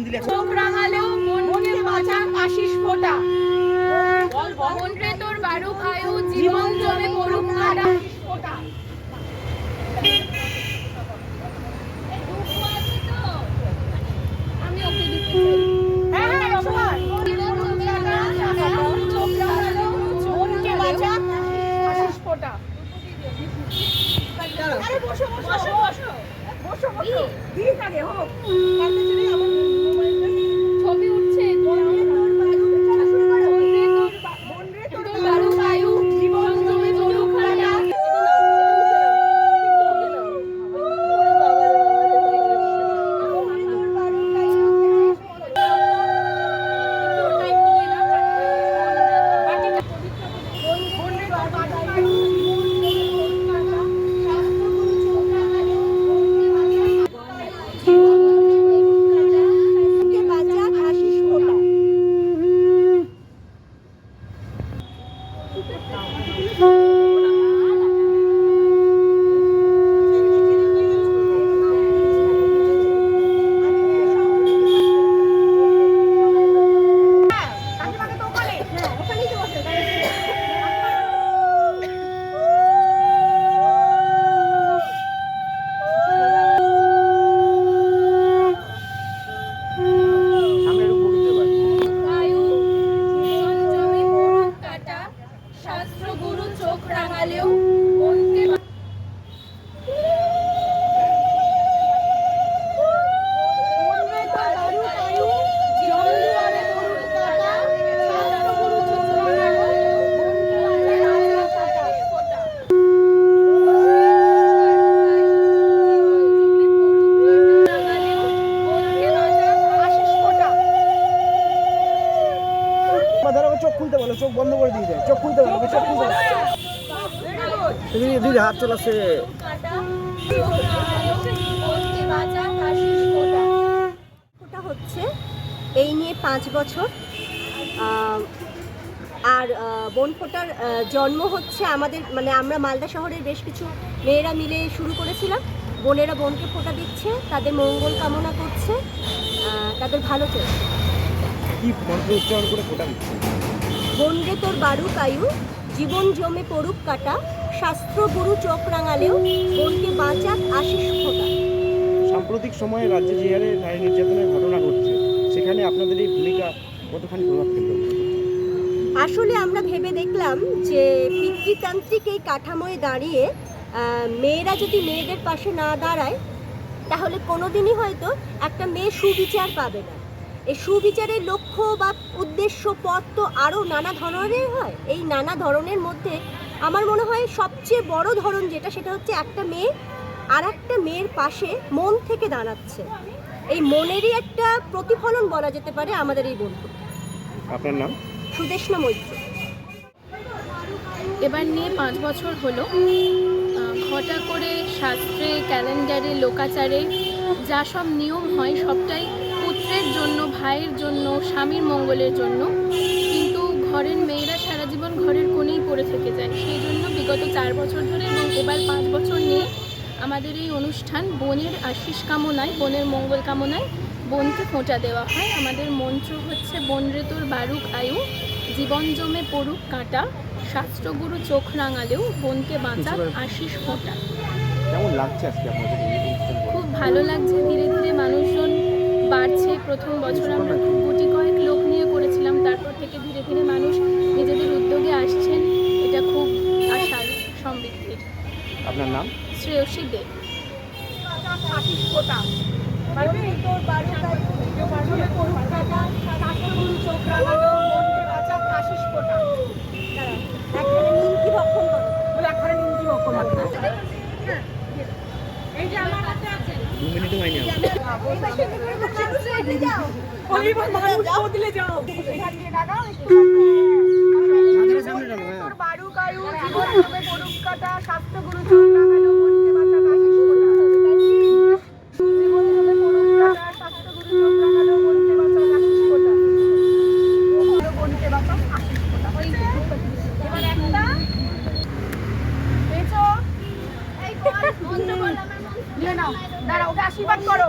দুজন দিলে। চোখ রাঙালেও মনকে বাঁচাক আশিস ফোটা। মন রে তোর বারুক আয়ু জীবন জমে পড়ুক কাটা ফোটা। বসো বসো বসো। বসো বসো। দিক আগে হোক কালকে চলে আমার মোবাইলটা ছবি উঠছে তোর বাড়ি শাশুড়ি বাড়ি বোন রে তোর তোর বারুক আয়ু জীবন জমে পড়ুক কাটা কাকিমাকে তো ওখানে হ্যাঁ ওখানেই তো বসে সামনে একটু ভোগ দিতে পারি আয়ু জীবন জমে পড়ুক কাটা শাস্ত্র গুরু চোখ রাঙালেও চোখ খুলতে বলো চোখ বন্ধ করে দিয়ে দেয় চোখ খুলতে বলো চোখ খুলতে বলো। তুমি দিদি হাত চলাচ্ছে হচ্ছে এই নিয়ে পাঁচ বছর। আর বনফোটার জন্ম হচ্ছে আমাদের মানে আমরা মালদা শহরের বেশ কিছু মেয়েরা মিলে শুরু করেছিলাম। বোনেরা বোনকে ফোঁটা দিচ্ছে তাদের মঙ্গল কামনা করছে তাদের ভালো চলছে। কি মন্ত্র উচ্চারণ করে ফোটা দিচ্ছে? বোন রে তোর বারুক আয়ু জীবন জমে পড়ুক কাটা শাস্ত্র গুরু চোখ রাঙালেও বোনকে বাঁচাক আশিস ফোঁটা সাম্প্রতিক সময়ে রাজ্যে যে হারে নারী নির্যাতনের ঘটনা ঘটছে সেখানে আপনাদের এই ভূমিকা কতখানি প্রভাব ফেলবে আসলে আমরা ভেবে দেখলাম যে পিতৃতান্ত্রিক এই কাঠামোয় দাঁড়িয়ে মেয়েরা যদি মেয়েদের পাশে না দাঁড়ায় তাহলে কোনোদিনই হয়তো একটা মেয়ে সুবিচার পাবে না। এই সুবিচারের লক্ষ্য বা উদ্দেশ্য পথ তো আরও নানা ধরনের হয়। এই নানা ধরনের মধ্যে আমার মনে হয় সবচেয়ে বড় ধরন যেটা সেটা হচ্ছে একটা মেয়ে আর একটা মেয়ের পাশে মন থেকে দাঁড়াচ্ছে। এই মনেরই একটা প্রতিফলন বলা যেতে পারে আমাদের এই বন্ধু। আপনার নাম? সুদেষ্ণা মৈত্র। এবার নিয়ে পাঁচ বছর হলো। ঘটা করে শাস্ত্রে ক্যালেন্ডারে লোকাচারে যা সব নিয়ম হয় সবটাই পুত্রের জন্য ভাইয়ের জন্য স্বামীর মঙ্গলের জন্য। কিন্তু ঘরের মেয়েরা সারা জীবন ঘরের কোণেই পড়ে থেকে যায়। সেই জন্য বিগত চার বছর ধরে এবং এবার পাঁচ বছর নিয়ে আমাদের এই অনুষ্ঠান বোনের আশিস কামনায় বোনের মঙ্গল কামনায় বোনকে ফোঁটা দেওয়া হয়। আমাদের মন্ত্র হচ্ছে বন রে তোর বারুক আয়ু জীবন জমে পড়ুক কাঁটা শাস্ত্রগুরু চোখ রাঙালেও বোনকে বাঁচা আশিস ফোঁটা? খুব ভালো লাগছে। ধীরে ধীরে মানুষজন প্রথম বছর আমরা খুব গুটি কয়েক লোক নিয়ে করেছিলাম তারপর থেকে ধীরে ধীরে মানুষ নিজেদের উদ্যোগে আসছেন। এটা খুব আশার সমৃদ্ধির আপনার নাম? শ্রেয়সী দেব আশিস কাটা। এই যে আমার হাতে আছে দু মিনিটও হয়নি আমার। ওই মানুষ বদলে যাও এখান স্বাস্থ্য লাগাও একটু সামনে সামনে টানো, হ্যাঁ। তোর বারুক আয়ু জীবন জমে পড়ুক কাটা স্বাস্থ্যগুরু চোখ রাঙালো মনকে বাঁচাক আশিস ফোটা জীবন জমে পড়ুক কাটা স্বাস্থ্যগুরু চোখ রাঙালো মনকে বাঁচাক আশিস ফোটা মনকে বাঁচাক আশিস ফোটা এবার একটা পেয়েছ নিয়ে নাও দাঁড়া ওকে আশীর্বাদ করো